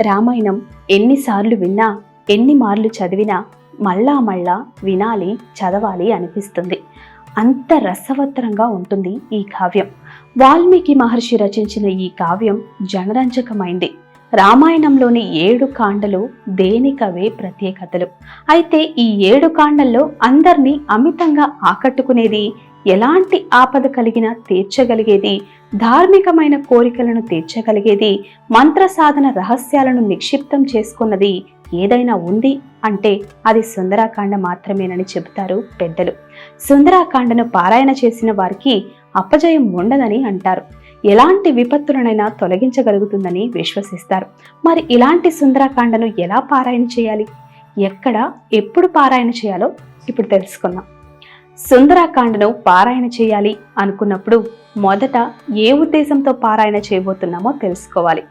రామాయణం ఎన్నిసార్లు విన్నా ఎన్ని మార్లు చదివినా మళ్ళా మళ్ళా వినాలి చదవాలి అనిపిస్తుంది. అంత రసవత్తరంగా ఉంటుంది ఈ కావ్యం. వాల్మీకి మహర్షి రచించిన ఈ కావ్యం జనరంజకమైంది. రామాయణంలోని ఏడు కాండలు దేనికవే ప్రత్యేకతలు. అయితే ఈ ఏడు కాండల్లో అందరినీ అమితంగా ఆకట్టుకునేది ఎలాంటి ఆపద కలిగినా తీర్చగలిగేది ధార్మికమైన కోరికలను తీర్చగలిగేది మంత్ర సాధన రహస్యాలను నిక్షిప్తం చేసుకున్నది ఏదైనా ఉంది అంటే అది సుందరాకాండ మాత్రమేనని చెబుతారు పెద్దలు. సుందరాకాండను పారాయణ చేసిన వారికి అపజయం ఉండదని అంటారు. ఎలాంటి విపత్తులనైనా తొలగించగలుగుతుందని విశ్వసిస్తారు. మరి ఇలాంటి సుందరాకాండను ఎలా పారాయణ చేయాలి? ఎక్కడ ఎప్పుడు పారాయణ చేయాలో ఇప్పుడు తెలుసుకుందాం. సుందరాకాండను పారాయణ చేయాలి అనుకున్నప్పుడు మొదట ఏ ఉద్దేశంతో పారాయణ చేయబోతున్నామో తెలుసుకోవాలి.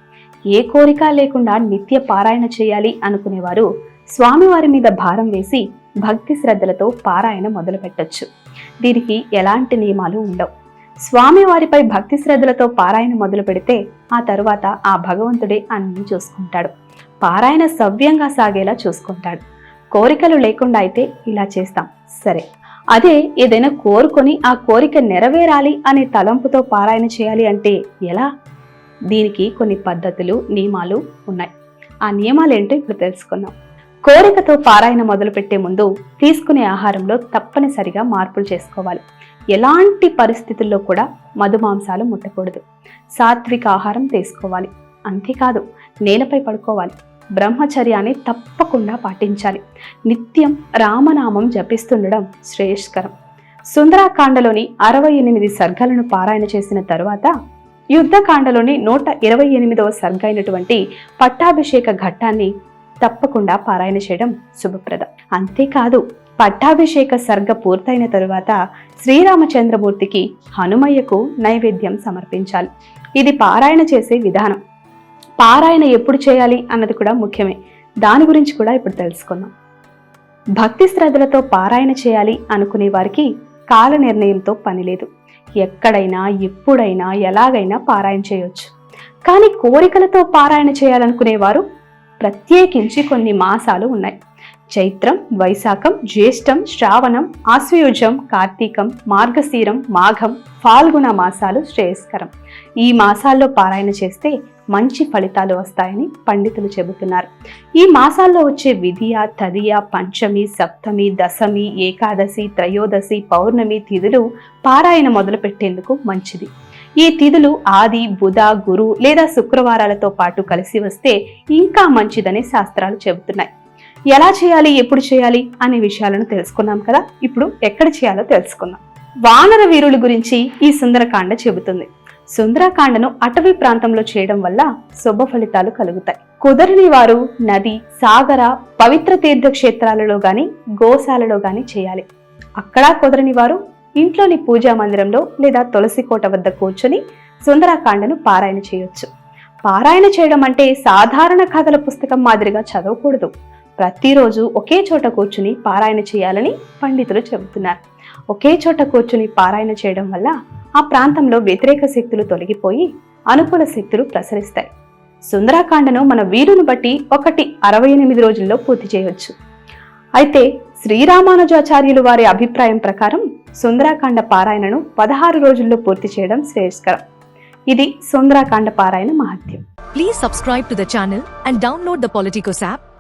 ఏ కోరిక లేకుండా నిత్య పారాయణ చేయాలి అనుకునేవారు స్వామివారి మీద భారం వేసి భక్తి శ్రద్ధలతో పారాయణ మొదలుపెట్టొచ్చు. దీనికి ఎలాంటి నియమాలు ఉండవు. స్వామివారిపై భక్తి శ్రద్ధలతో పారాయణ మొదలు పెడితే ఆ తరువాత ఆ భగవంతుడే అన్ని చూసుకుంటాడు. పారాయణ సవ్యంగా సాగేలా చూసుకుంటాడు. కోరికలు లేకుండా అయితే ఇలా చేస్తాం. సరే. అదే ఏదైనా కోరుకొని ఆ కోరిక నెరవేరాలి అనే తలంపుతో పారాయణ చేయాలి అంటే ఎలా? దీనికి కొన్ని పద్ధతులు నియమాలు ఉన్నాయి. ఆ నియమాలు ఏంటో ఇప్పుడు తెలుసుకుందాం. కోరికతో పారాయణ మొదలుపెట్టే ముందు తీసుకునే ఆహారంలో తప్పనిసరిగా మార్పులు చేసుకోవాలి. ఎలాంటి పరిస్థితుల్లో కూడా మధుమాంసాలు ముట్టకూడదు. సాత్విక ఆహారం తీసుకోవాలి. అంతేకాదు నేలపై పడుకోవాలి. బ్రహ్మచర్యాన్ని తప్పకుండా పాటించాలి. నిత్యం రామనామం జపిస్తుండడం శ్రేయస్కరం. సుందరాకాండలోని అరవై ఎనిమిది సర్గలను పారాయణ చేసిన తరువాత యుద్ధకాండలోని నూట ఇరవై ఎనిమిదవ సర్గ అయినటువంటి పట్టాభిషేక ఘట్టాన్ని తప్పకుండా పారాయణ చేయడం శుభప్రదం. అంతేకాదు పట్టాభిషేక సర్గ పూర్తయిన తరువాత శ్రీరామచంద్రమూర్తికి హనుమయ్యకు నైవేద్యం సమర్పించాలి. ఇది పారాయణ చేసే విధానం. పారాయణ ఎప్పుడు చేయాలి అన్నది కూడా ముఖ్యమే. దాని గురించి కూడా ఇప్పుడు తెలుసుకుందాం. భక్తి శ్రద్ధలతో పారాయణ చేయాలి అనుకునే వారికి కాల నిర్ణయంతో పనిలేదు ఎక్కడైనా ఎప్పుడైనా ఎలాగైనా పారాయణ చేయొచ్చు. కానీ కోరికలతో పారాయణ చేయాలనుకునేవారు ప్రత్యేకించి కొన్ని మాసాలు ఉన్నాయి. చైత్రం వైశాఖం జ్యేష్టం శ్రావణం ఆశ్వయుజం కార్తీకం మార్గశీరం మాఘం ఫాల్గుణ మాసాలు శ్రేయస్కరం. ఈ మాసాల్లో పారాయణ చేస్తే మంచి ఫలితాలు వస్తాయని పండితులు చెబుతున్నారు. ఈ మాసాల్లో వచ్చే విధియ తదియ పంచమి సప్తమి దశమి ఏకాదశి త్రయోదశి పౌర్ణమి తిథులు పారాయణ మొదలు పెట్టేందుకు మంచిది. ఈ తిథులు ఆది బుధ గురు లేదా శుక్రవారాలతో పాటు కలిసి వస్తే ఇంకా మంచిదని శాస్త్రాలు చెబుతున్నాయి. ఎలా చేయాలి ఎప్పుడు చేయాలి అనే విషయాలను తెలుసుకున్నాం కదా. ఇప్పుడు ఎక్కడ చేయాలో తెలుసుకుందాం. వానర వీరుల గురించి ఈ సుందరకాండ చెబుతుంది. సుందరకాండను అటవీ ప్రాంతంలో చేయడం వల్ల శుభ ఫలితాలు కలుగుతాయి. కుదరని వారు నది సాగర పవిత్ర తీర్థ క్షేత్రాలలో గాని గోశాలలో గాని చేయాలి. అక్కడా కుదరని వారు ఇంట్లోని పూజా మందిరంలో లేదా తులసి కోట వద్ద కూర్చొని సుందరకాండను పారాయణ చేయొచ్చు. పారాయణ చేయడం అంటే సాధారణ కథల పుస్తకం మాదిరిగా చదవకూడదు. ప్రతిరోజు ఒకే చోట కూర్చుని పారాయణ చేయాలని పండితులు చెబుతున్నారు. ఒకే చోట కూర్చుని పారాయణ చేయడం వల్ల ఆ ప్రాంతంలో వ్యతిరేక శక్తులు తొలగిపోయి అనుకూల శక్తులు ప్రసరిస్తాయి. సుందరాకాండను మన వీరును బట్టి ఒకటి అరవై ఎనిమిది రోజుల్లో పూర్తి చేయవచ్చు అయితే శ్రీరామానుజాచార్యులు వారి అభిప్రాయం ప్రకారం సుందరాకాండ పారాయణను పదహారు రోజుల్లో పూర్తి చేయడం శ్రేయస్కరం. ఇది సుందరాకాండ పారాయణ మహత్యం. Please subscribe to the channel and download the Politicos app